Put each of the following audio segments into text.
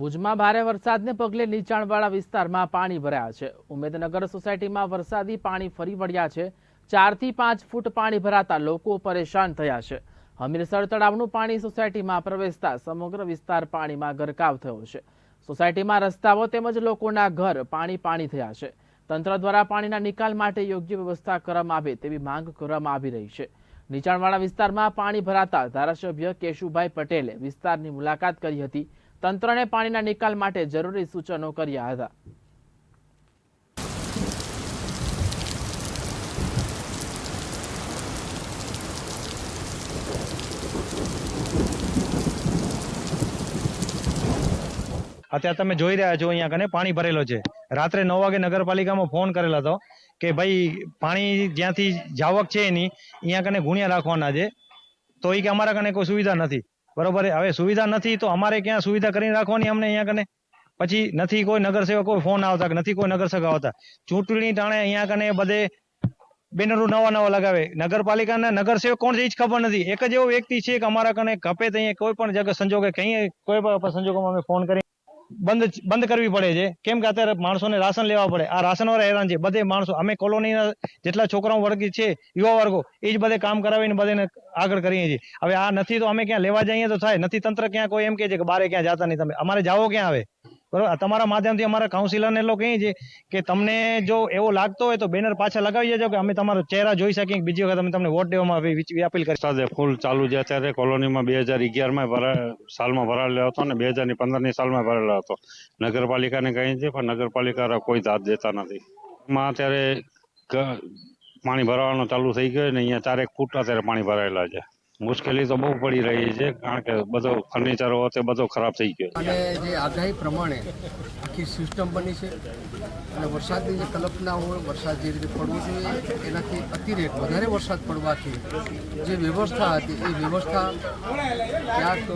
ભુજમાં ભારે વરસાદને પગલે નીચાણવાળા વિસ્તારમાં પાણી ભરાયા છે. ઉમેદનગર સોસાયટીમાં વરસાદી પાણી ફરી વળ્યા છે. ચારથી પાંચ ફૂટ પાણી ભરાતા લોકો પરેશાન થયા છે. હમીરસર તળાવનું પાણી સોસાયટીમાં પ્રવેશતા સમગ્ર વિસ્તાર પાણીમાં ગરકાવ થયો છે. સોસાયટીમાં રસ્તાઓ તેમજ લોકોના ઘર પાણી પાણી થયા છે. તંત્ર દ્વારા પાણીના નિકાલ માટે યોગ્ય વ્યવસ્થા કરવામાં આવે તેવી માંગ કરવામાં આવી રહી છે. નીચાણવાળા વિસ્તારમાં પાણી ભરાતા ધારાસભ્ય કેશુભાઈ પટેલે વિસ્તારની મુલાકાત કરી હતી. તંત્રને પાણીના નિકાલ માટે જરૂરી સૂચનો કર્યા હતા. અત્યારે તમે જોઈ રહ્યા છો અહીંયા કને પાણી ભરેલો છે. રાત્રે નવ વાગે નગરપાલિકામાં ફોન કરેલો હતો કે ભાઈ પાણી જ્યાંથી જાવક છે એની, અહીંયા કને ગુણ્યા રાખવાના છે. તો એ કે અમારા કને કોઈ સુવિધા નથી. બરોબર હવે સુવિધા નથી તો અમારે ક્યાં સુવિધા કરીને રાખવાની અમને અહીંયા કને? પછી નથી કોઈ નગરસેવક કોઈ ફોન આવતા નથી કોઈ નગરસેવક આવતા. ચૂંટણી ટાણે અહીંયા કને બધે બેનરો નવા નવા લગાવે. નગરપાલિકાના નગરસેવક કોણ છે એ જ ખબર નથી. એક જ એવો વ્યક્તિ છે કે અમારા કને કપે તો અહીંયા કોઈ પણ જગ્યા સંજોગે કઈ કોઈ પણ સંજોગોમાં અમે ફોન કરી બંધ બંધ કરવી પડે છે. કેમ કે અત્યારે માણસોને રાશન લેવા પડે. આ રાશન વાળા હેરાન છે. બધે માણસો અમે કોલોનીના જેટલા છોકરાઓ વર્ગ છે, યુવા વર્ગો, એ જ બધે કામ કરાવીને બધેને આગળ કરીએ છીએ. હવે આ નથી તો અમે ક્યાં લેવા જઈએ તો થાય. નથી તંત્ર ક્યાં કોઈ એમ કહે છે કે બારે ક્યાં જતા નહીં તમે. અમારે જાવો ક્યાં આવે બરોબર? તમારા માધ્યમથી અમારા કાઉન્સિલરને લોકો કહીએ છીએ કે તમને જો એવો લાગતો હોય તો બેનર પાછા લગાવી દેજો કે અમે તમારો ચહેરા જોઈ શકીએ બીજી વખત અમે તમને વોટ દેવામાં આવી અપીલ કરી સાથે ફૂલ ચાલુ છે અત્યારે કોલોનીમાં બે હજાર અગિયારમાં ભરા, સાલમાં ભરાયેલો હતો ને, બે હજારની પંદરની સાલમાં ભરેલો હતો. નગરપાલિકાને કહીએ છીએ પણ નગરપાલિકા કોઈ દાદ દેતા નથી. માં અત્યારે પાણી ભરાવાનું ચાલુ થઈ ગયું ને, અહીંયા ચારેક ફૂટ અત્યારે પાણી ભરાયેલા છે. મુશ્કેલી તો બહુ પડી રહી છે, કારણ કે બધો ફર્નિચર તે બધો ખરાબ થઈ ગયો. અને જે આગાહી પ્રમાણે આખી સિસ્ટમ બની છે અને વરસાદની જે કલ્પના હોય, વરસાદ જે રીતે પડવો જોઈએ, એનાથી અતિરેક વધારે વરસાદ પડવાથી જે વ્યવસ્થા હતી, એ વ્યવસ્થા ક્યાંક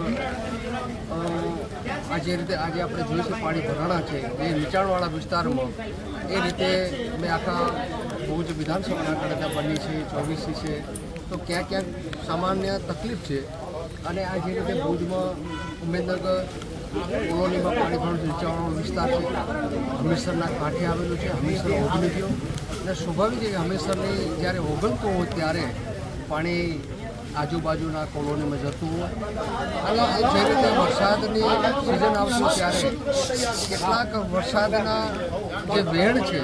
આ જે રીતે આજે આપણે જોઈએ છે પાણી ભરાણા છે એ નીચાણવાળા વિસ્તારમાં, એ રીતે મેં આખા ભુજ વિધાનસભાના કડકા બની છે, ચોવીસી છે. તો ક્યાં ક્યાંક સામાન્ય તકલીફ છે? અને આ જે રીતે ભુજમાં ઉમેદનગર કોલોનીમાં પાણી ભરણ નીચાણવાળો વિસ્તાર છે, હમીરસરના કાંઠે આવેલું છે, હમીરસર ઓગળી ગયો અને સ્વાભાવિક છે કે હમીરસરની જ્યારે ઓગળતું હોય ત્યારે પાણી આજુબાજુના કોલોનીમાં જતું હોય. અને જે રીતે વરસાદની સિઝન આવશે ત્યારે કેટલાક વરસાદના જે વેણ છે,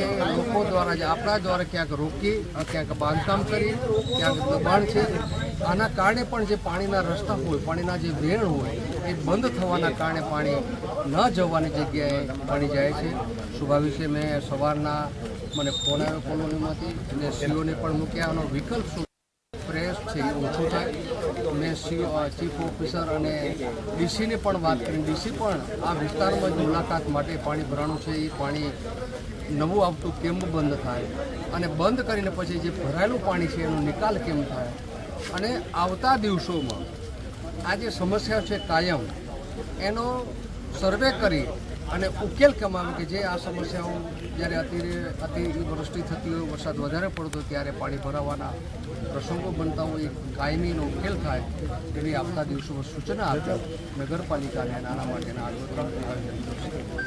એ લોકો દ્વારા જે આપણા દ્વારા ક્યાંક રોકી ક્યાંક બાંધકામ કરી, ક્યાંક દબાણ છે. આના કારણે પણ જે પાણીના રસ્તા હોય, પાણીના જે વેણ હોય, એ બંધ થવાના કારણે પાણી ન જવાની જગ્યાએ પાણી જાય છે. છે મેં સવારના મને ફોન આવ્યો કોલોનીમાંથી. અને સીઓને પણ મૂક્યા. આનો વિકલ્પ શું પ્રેસ છે, એ ઓછું થાય. મેં ચીફ ઓફિસર અને ડીસીને પણ વાત કરી. ડીસી પણ આ વિસ્તારમાં જ મુલાકાત માટે પાણી ભરાણું છે. એ પાણી નવું આવતું કેમ બંધ થાય? અને બંધ કરીને પછી જે ભરાયેલું પાણી છે, એનો નિકાલ કેમ થાય? અને આવતા દિવસોમાં આ જે સમસ્યા છે કાયમ, એનો સર્વે કરી અને ઉકેલ કમાવે કે જે આ સમસ્યાઓ જ્યારે અતિ અતિવૃષ્ટિ થતી હોય, વરસાદ વધારે પડતો ત્યારે પાણી ભરાવાના પ્રસંગો બનતા હોય કાયમીનો ઉકેલ થાય, એવી આવતા દિવસોમાં સૂચના આપી નગરપાલિકાને નાના માટેના આગળ